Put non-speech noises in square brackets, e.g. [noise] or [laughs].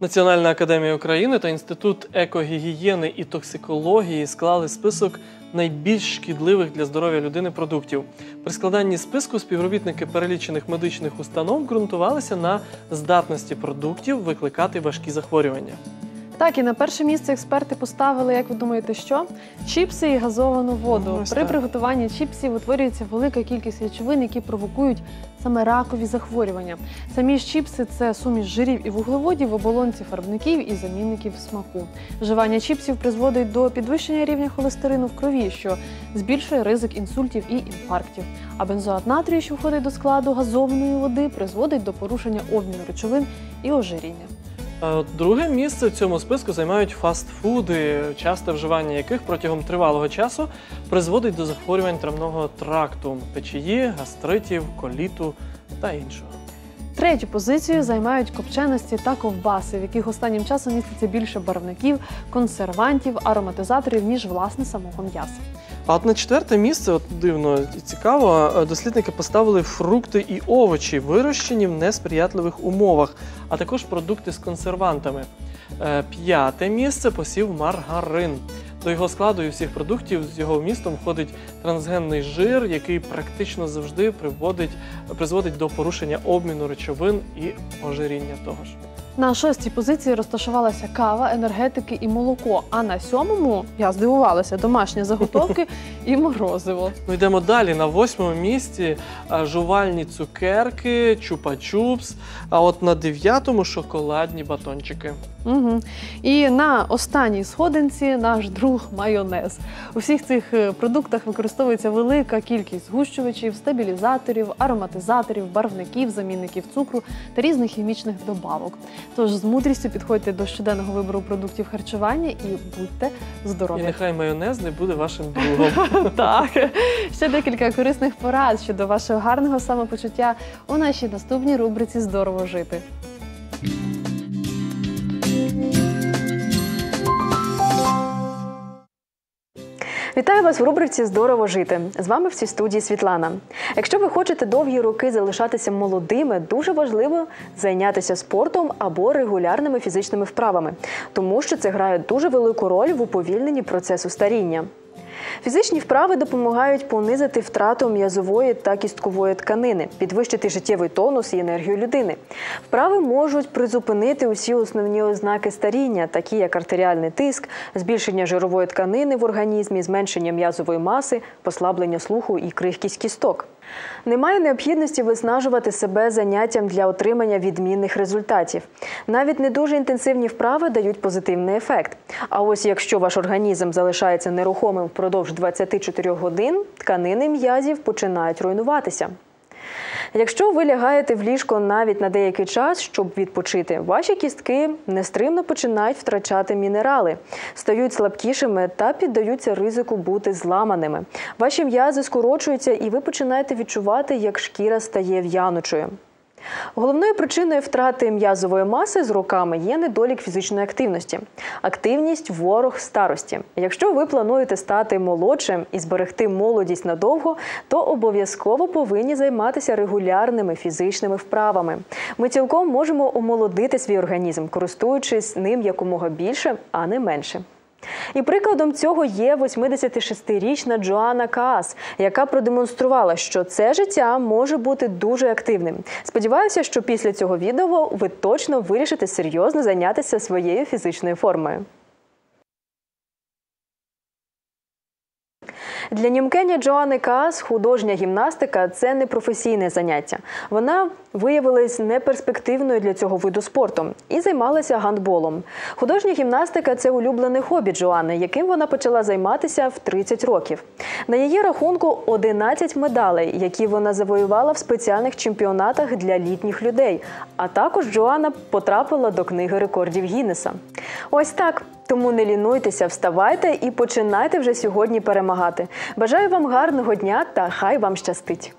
Національна академія України та Інститут екогігієни і токсикології склали список найбільш шкідливих для здоров'я людини продуктів. При складанні списку співробітники перелічених медичних установ ґрунтувалися на здатності продуктів викликати важкі захворювання. Так, і на перше місце експерти поставили, як ви думаєте, що? Чіпси і газовану воду. Ну, ось При так. приготуванні чіпсів утворюється велика кількість речовин, які провокують саме ракові захворювання. Самі ж чіпси це суміш жирів і вуглеводів в оболонці фарбників і замінників смаку. Вживання чіпсів призводить до підвищення рівня холестерину в крові, що збільшує ризик інсультів і інфарктів. А бензоат натрію, що входить до складу газованої води, призводить до порушення обміну речовин і ожиріння. От друге місце в цьому списку займають фастфуди, часте вживання яких протягом тривалого часу призводить до захворювань травного тракту, печії, гастритів, коліту та іншого. Третю позицію займають копченості та ковбаси, в яких останнім часом міститься більше барвників, консервантів, ароматизаторів, ніж власне самого м'яса. А от на четверте місце, от дивно і цікаво, е, дослідники поставили фрукти і овочі, вирощені в несприятливих умовах, а також продукти з консервантами. Е, П'яте місце посів маргарин. До його складу і всіх продуктів з його вмістом входить трансгенний жир, який практично завжди призводить до порушення обміну речовин і ожиріння того ж. На шостій позиції розташувалася кава, енергетики і молоко. А на сьомому я здивувалася домашні заготовки [laughs] і морозиво. Ну йдемо далі. На восьмому місці жувальні цукерки, чупа-чупс. А от на дев'ятому шоколадні батончики. Угу. І на останній сходинці наш друг майонез. У всіх цих е, продуктах використовується велика кількість згущувачів, стабілізаторів, ароматизаторів, барвників, замінників цукру та різних хімічних добавок. Тож з мудрістю підходьте до щоденного вибору продуктів харчування і будьте І здорові. нехай майонез не буде вашим другом. [laughs] Так, ще декілька корисних порад щодо вашого гарного самопочуття у нашій наступній рубриці Здорово жити. Вітаю вас в рубриці Здорово жити. З вами в цій студії Світлана. Якщо ви хочете довгі роки залишатися молодими, дуже важливо зайнятися спортом або регулярними фізичними вправами, тому що це грає дуже велику роль в уповільненні процесу старіння. Фізичні вправи допомагають понизити втрату м'язової та кісткової тканини, підвищити життєвий тонус і енергію людини. Вправи можуть призупинити усі основні ознаки старіння, такі як артеріальний тиск, збільшення жирової тканини в організмі, зменшення м'язової маси, послаблення слуху і крихкість кісток. Немає необхідності виснажувати себе заняттям для отримання відмінних результатів. Навіть не дуже інтенсивні вправи дають позитивний ефект. А ось якщо ваш організм залишається нерухомим впродовж 24 годин, тканини м'язів починають руйнуватися. Якщо ви лягаєте в ліжко навіть на деякий час, щоб відпочити, ваші кістки нестримно починають втрачати мінерали, стають слабкішими та піддаються ризику бути зламаними. Ваші м'язи скорочуються, і ви починаєте відчувати, як шкіра стає в'янучою. Головною причиною втрати м'язової маси з роками є недолік фізичної активності. Активність ворог старості. Якщо ви плануєте стати молодшим і зберегти молодість надовго, то обов'язково повинні займатися регулярними фізичними вправами. Ми цілком можемо омолодити свій організм, користуючись ним якомога більше, а не менше. І прикладом цього є 86-річна Джоанна Каас, яка продемонструвала, що це життя може бути дуже активним. Сподіваюся, що після цього відео ви точно вирішите серйозно зайнятися своєю фізичною формою. Для німкеня Джоанни Каас художня гімнастика це не професійне заняття. Вона виявилась неперспективною для цього виду спорту і займалася гандболом. Художня гімнастика це улюблене хобі Джоанни, яким вона почала займатися в 30 років. На її рахунку 11 медалей, які вона завоювала в спеціальних чемпіонатах для літніх людей. А також Джоанна потрапила до книги рекордів Гіннеса. Ось так. Тому не лінуйтеся, вставайте і починайте вже сьогодні перемагати. Бажаю вам гарного дня та хай вам щастить!